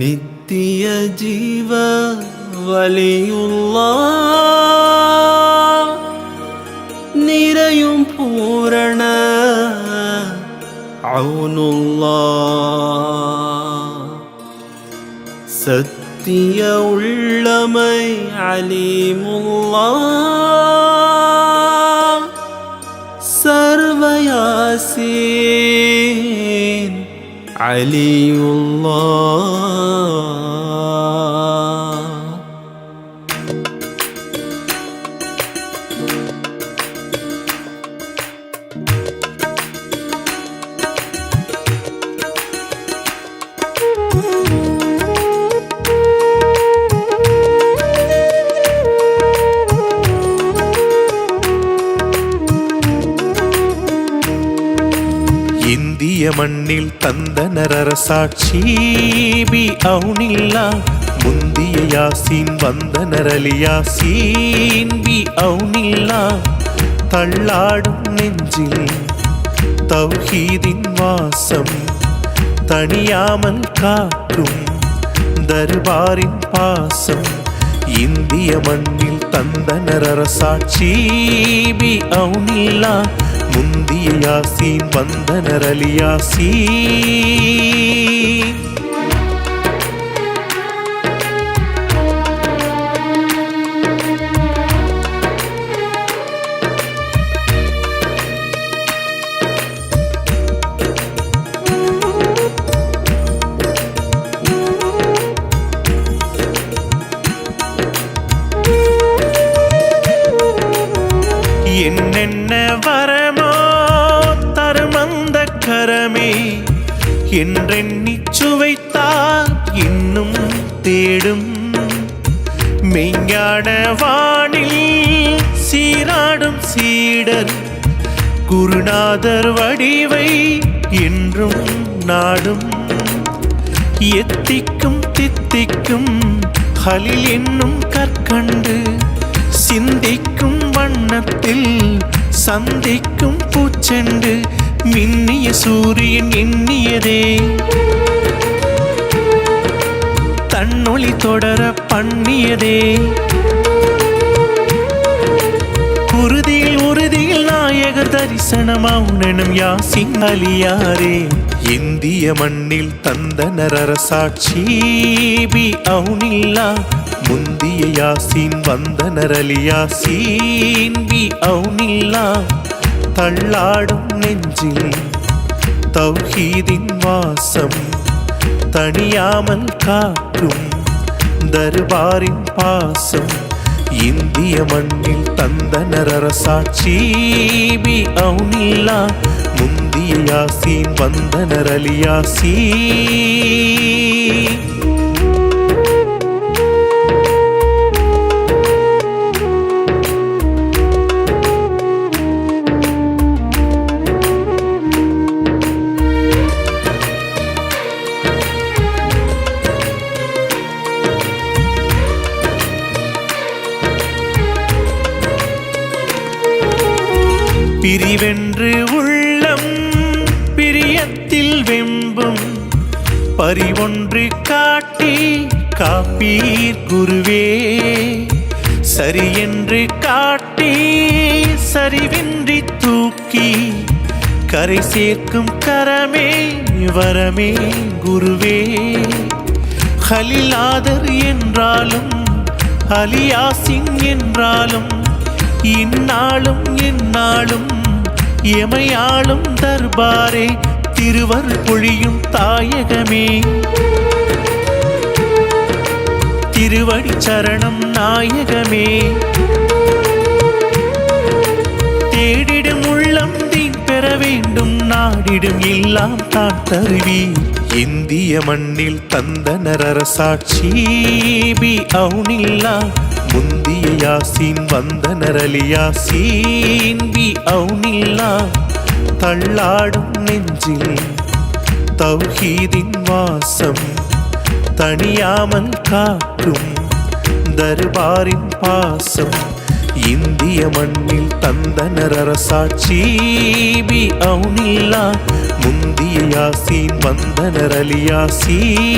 നിത്യ ജീവ വലിയുള്ള നിരയും പൂരണ ഔനുള്ള സത്യ ഉള്ളമൈ അലീമുള്ള ياسين علي الله. இந்திய மண்ணில் தந்தனர் அரசாட்சி பி. அவுனில்லா. முந்திய யாசீன் வந்தனர் அலியாசீன் பி. அவுனில்லா. தள்ளாடும் நெஞ்சில் தௌஹீதின் வாசம் தனியாமல் காக்கும் தர்பாரின் பாசம். இந்திய மண்ணில் தந்தனர் அரசாட்சி பி. அவுனில்லா. முந்திய யாசீன் வந்தனர் அலியாசீன். என்னென்ன வரமோ என்றெண்ணி சுவைத்தால் இன்னும் தேடும். மெய்ஞான வானில் சீராடும் சீடர் குருநாதர் வடிவை என்றும் நாடும். எத்திக்கும் தித்திக்கும் ஹலில் என்னும் கற்கண்டு சிந்திக்கும் வண்ணத்தில் சந்திக்கும் பூச்செண்டு மின்னிய சூரியன் எண்ணியதே. தன்னொளி தொடர பண்ணியதே. உறுதியில் உறுதியில் நாயகர் தரிசனம் மௌனனும் யாசின் அலியாரே. இந்திய மண்ணில் தந்தனர் அரசாட்சி பி. அவுனில்லா. முந்திய யாசின் வந்தனர் அலியாசீன் பி. அவுனில்லா. தள்ளாடும் நெஞ்சில் தௌஹீதின் வாசம் தனியாமல் காக்கும் தர்பாரின் பாசம் இந்திய மண்ணில் தந்தனர் அரசாட்சி பி. அவுனில்லா முந்திய யாசீன் வந்தனர் அலியாசீ. பிரிவென்று உள்ளம் பிரியத்தில் வெம்பும். பரிவொன்று காட்டி காப்பீர் குருவே. சரியென்று காட்டி சரிவின்றி தூக்கி. கரை சேர்க்கும் கரமே வரமே குருவே. ஹலிலாதர் என்றாலும் அலியாசின் என்றாலும் இந்நாளும் இந்நாளும் எமையாளும் தர்பாரே திருவர் பொழியும் தாயகமே. திருவடி சரணம் நாயகமே. தேடிடும் உள்ளம் தீன் பெற வேண்டும் நாடிடும் எல்லாம் தான் தருவி இந்திய மண்ணில் தந்தனர் அரசாட்சி பி. அவுனில்லா முந்த யாசீன் வந்தனர் அலியாசீன் பி அவுனில்லா தள்ளாடும் நெஞ்சில் தௌஹீதின் வாசம் தணியாமல் காக்கும் தர்பாரின் பாசம் இந்திய மண்ணில் தந்தனர் அரசாட்சி பி அவுனில்லா முந்திய யாசீன் வந்தனர் அலியாசீன்